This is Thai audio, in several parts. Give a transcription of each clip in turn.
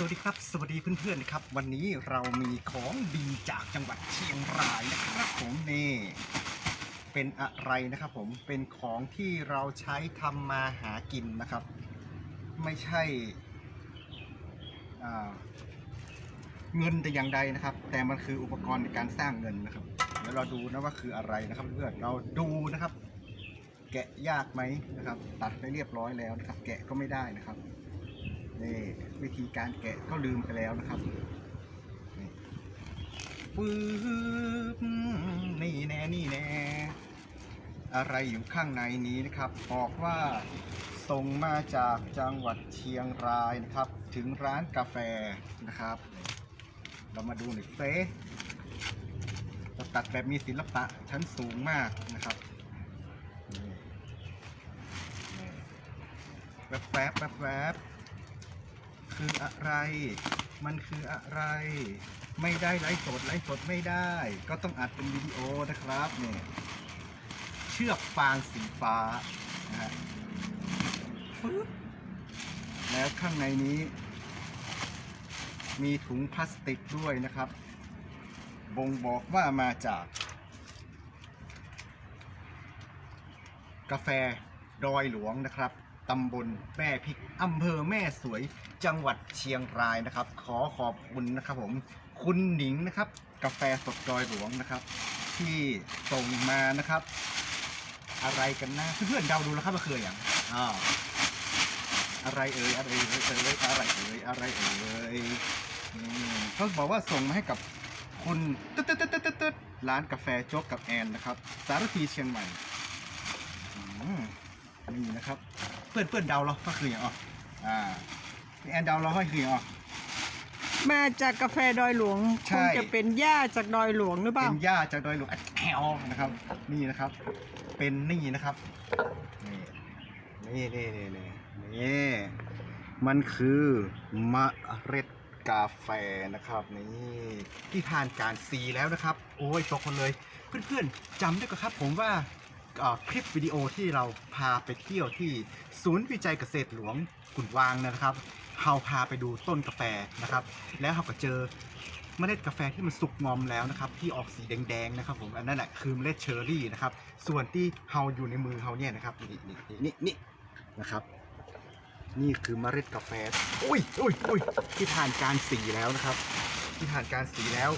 สวัสดีครับ สวัสดีเพื่อนๆนะครับ วันนี้เรามีของดีจากจังหวัดเชียงรายนะครับผมนี่เป็นอะไรนะครับผมเป็นของที่เราใช้ทำมาหากินนะครับ ไม่ใช่เงินแต่อย่างใดนะครับ แต่มันคืออุปกรณ์ในการสร้างเงินนะครับเดี๋ยวเราดูนะว่าคืออะไรนะครับเพื่อนเราดูนะครับ แกะยากไหมนะครับ ตัดไปเรียบร้อยแล้วนะครับ แกะก็ไม่ได้นะครับ นี่วิธีการแกะก็ลืมไปแล้วนะครับนี่ฟืบนี่แน่นี่แน่อะไรอยู่ข้างในนี้นะครับบอกว่าส่งมาจากจังหวัดเชียงรายนะครับ ถึงร้านกาแฟนะครับ เรามาดูหน่อยเฟ้เราตัดแบบมีศิลปะชั้นสูงมากนะครับแวบแวบแวบแวบ คืออะไร มันคืออะไร ไม่ได้ไลฟ์สดไลฟ์สดไม่ได้ ก็ต้องอัดเป็นวิดีโอนะครับเนี่ยเชือกฟางสีฟ้านะฮะแล้วข้างในนี้ มีถุงพลาสติกด้วยนะครับ บ่งบอกว่ามาจาก กาแฟดอยหลวงนะครับ ตำบลแม่พริกอำเภอแม่สวยจังหวัดเชียงรายนะครับ ขอขอบคุณนะครับผมคุณหนิงนะครับ กาแฟสดดอยหลวงนะครับ ที่ส่งมานะครับ อะไรกันนะเพื่อนๆเดาดูแล้วครับว่าคืออย่างอ้าวอะไรเอ่ยอะไรเอ่ยอะไรเอ่ยอะไรเอ่ยเขาบอกว่าส่งมาให้กับคุณตึ๊ดตึ๊ดตึ๊ดตึ๊ดตึ๊ดร้านกาแฟโจ๊กกับแอนนะครับ สารพีเชียงใหม่อืมนี่นะครับ พื่อนเพื่อนเดาเราก็คืออย่างอ๋ออ่าพี่แอนเดาเราก็คืออย่างอ๋อ มาจากกาแฟดอยหลวงใช่คงจะเป็นหญ้าจากดอยหลวงหรือเปเป็ล่านหญ้าจากดอยหลวงแถวนะครับ นี่นะครับ เป็นนี่นะครับนี่นี่นี่นี่นี่นี่ มันคือมะเร็ดกาแฟนะครับ นี่ที่ผ่านการซีแล้วนะครับ โอ้ยตกคนเลย เพื่อนๆจำได้ก็ครับ ผมว่าเอ่อ คลิปวิดีโอที่เราพาไปเที่ยวที่ศูนย์วิจัยเกษตรหลวงกุนวางนะครับเฮาพาไปดูต้นกาแฟนะครับ แล้วเราก็เจอเมล็ดกาแฟที่มันสุกงอมแล้วนะครับ ที่ออกสีแดงๆนะครับผมอันนั้นแหละคือเมล็ดเชอร์รี่นะครับ ส่วนที่เฮาอยู่ในมือเฮาเนี่ยนะครับนี่นี่นี่นี่นี่นะครับ นี่คือเมล็ดกาแฟอุ้ยอุ้ยอุ้ยที่ผ่านการสีแล้วนะครับ ที่ผ่านการสีแล้ว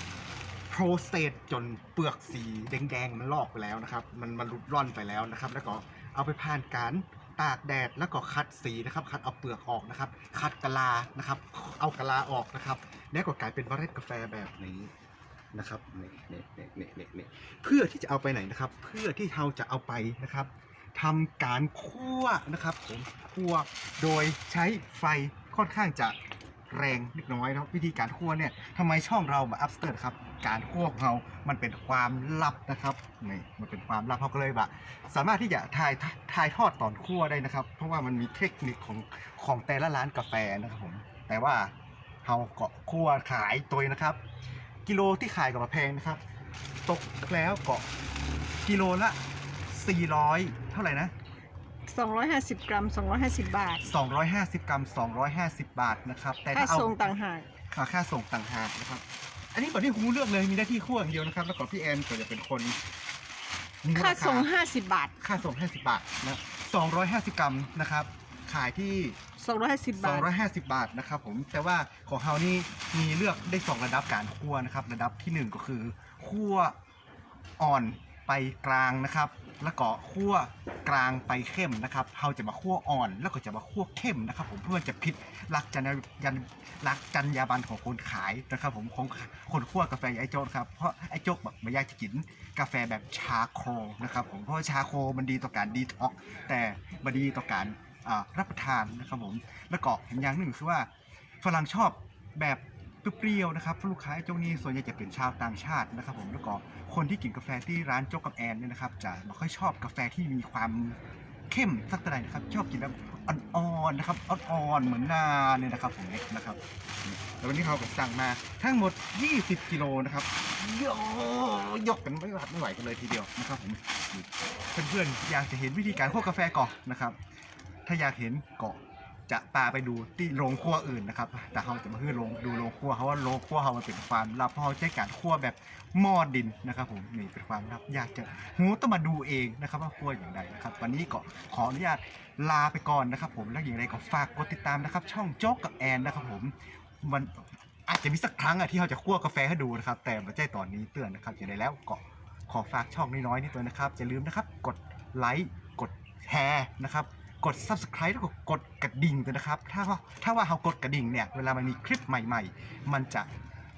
โปรเซสจนเปลือกสีแดงๆมันลอกไปแล้วนะครับ มันมันรุดร่อนไปแล้วนะครับ แล้วก็เอาไปผ่านการตากแดดแล้วก็คัดสีนะครับ คัดเอาเปลือกออกนะครับ คัดกะลานะครับ เอากะลาออกนะครับ แล้วก็กลายเป็นเมล็ดกาแฟแบบนี้นะครับนี่นี่นี่นี่นี่นี่เพื่อที่จะเอาไปไหนนะครับ เพื่อที่เราจะเอาไปนะครับทำการคั่วนะครับผมคั่วโดยใช้ไฟค่อนข้างจะแรงนิดน้อยนะวิธีการคั่วเนี่ยทำไมช่องเรามาอัพสเตอร์ครับ การคั่วของเรามันเป็นความลับนะครับนี่มันเป็นความลับเขาก็เลยแบบสามารถที่จะถ่ายถ่ายทอดตอนคั่วได้นะครับ เพราะว่ามันมีเทคนิคของของแต่ละร้านกาแฟนะครับผมแต่ว่าเราเกาะคั่วขายตัวนะครับ กิโลที่ขายกับมาแพงนะครับ ตกแล้วเกาะกิโลละ 400 เท่าไหร่นะ 250 กรัม 250 บาท 250 กรัม 250 บาทนะครับ แต่ค่าถ้าเอาส่งต่างหาก ค่าค่าส่งต่างหากนะครับ อันนี้ก่อนที่หูเลือกเลยมีหน้าที่คั่วอย่างเดียวนะครับ แล้วก็พี่แอนก็จะเป็นคนนิ้วค่าราส่ง50 บาท ค่าส่ง 50 บาทนะ250 กรัมนะครับ ขายที่ 250 บาท 250 บาทนะครับผมแต่ว่าของเฮานี่มีเลือกได้ 2 ระดับการคั่วนะครับ ระดับทีหนึ่1 ก็คือคั่วอ่อนไปกลางนะครับ แล้วก็คั่วกลางไปเข้มนะครับเฮาจะมาคั่วอ่อน แล้วก็จะมาคั่วเข้มนะครับ ผมเพื่อจะพิษหลักจรรยาหลักจรรยาบรรณของคนขายนะครับผมของคนคั่วกาแฟไอ้โจ๊กครับเพราะไอ้โจ๊กแบบไม่อยากจะกินกาแฟแบบชาโคนะครับผมเพราะชาโคมันดีต่อการดีท็อกซ์แต่ไม่ดีต่อการรับประทานนะครับผมแล้วก็เห็นอย่างหนึ่งคือว่าฝรั่งชอบแบบ เปรี้ยวนะครับลูกค้าไอ้โจ๊กนี่ส่วนใหญ่จะเป็นชาวต่างชาตินะครับผมแล้วก็คนที่กินกาแฟที่ร้านโจ๊กกับแอนเนี่ยนะครับจะไม่ค่อยชอบกาแฟที่มีความเข้มสักเท่าไหร่นะครับชอบกินแบบอ่อนๆนะครับอ่อนๆเหมือนนาเนี่ยนะครับผมนะครับแล้ววันนี้เขาก็สั่งมาทั้งหมด 20 กิโลนะครับโยยกกันไม่หวัดไม่ไหวกันเลยทีเดียวนะครับผมเพื่อนๆอยากจะเห็นวิธีการคั่วกาแฟก่อนนะครับ ถ้าอยากเห็นเกาะ จะพาไปดูที่โรงครัวอื่นนะครับ แต่เขาจะมาคือโรงดูโรงครัวเขาว่าโรงครัวเขามันเป็นความลับเพราะเขาใช้การครัวแบบหม้อดินนะครับผมนี่เป็นความลับอยากจะหูต้องมาดูเองนะครับว่าครัวอย่างไรนะครับ วันนี้ก็ขออนุญาตลาไปก่อนนะครับ ผมแล้วอย่างไรก็ฝากกดติดตามนะครับ ช่องโจ๊กกับแอนนะครับผมมันอาจจะมีสักครั้งอะที่เขาจะคั่วกาแฟให้ดูนะครับ แต่ไม่ใช่ตอนนี้เตือนนะครับอย่างไรแล้วก็ขอฝากช่องน้อยๆนี่ตัวนะครับอย่าลืมนะครับ กดไลค์กดแชร์นะครับ กด subscribe แล้วก็กดกระดิ่งด้วยนะครับ ถ้าว่าถ้าว่าเรากดกระดิ่งเนี่ย เวลามันมีคลิปใหม่ ๆ มันจะ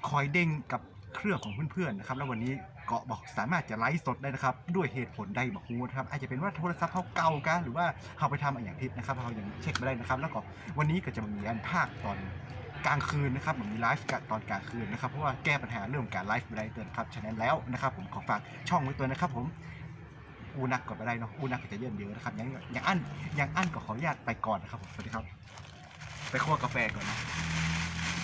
คอยเด้งกับเครื่องของเพื่อนๆนะครับ แล้ววันนี้เกาะบอกสามารถจะไลฟ์สดได้นะครับ ด้วยเหตุผลใดบอกฮูนะครับ อาจจะเป็นว่าโทรศัพท์เขาเก่ากันหรือว่าเขาไปทำอะไรอย่างทิศนะครับเรายังเช็คไม่ได้นะครับ แล้วก็วันนี้ก็จะมีการภาคตอนกลางคืนนะครับผมมีไลฟ์ตอนกลางคืนนะครับเพราะว่าแก้ปัญหาเรื่องการไลฟ์ไม่ได้เตือนครับฉะนั้นแล้วนะครับผมขอฝากช่องไว้ตัวนะครับผม อูนักก่อนไปได้เนาะอูนักก็จะเยินเยอะนะครับยังยังอั้นยังอั้นก็ขออนุญาตไปก่อนนะครับผมสวัสดีครับ ไปคั่วกาแฟก่อนนะ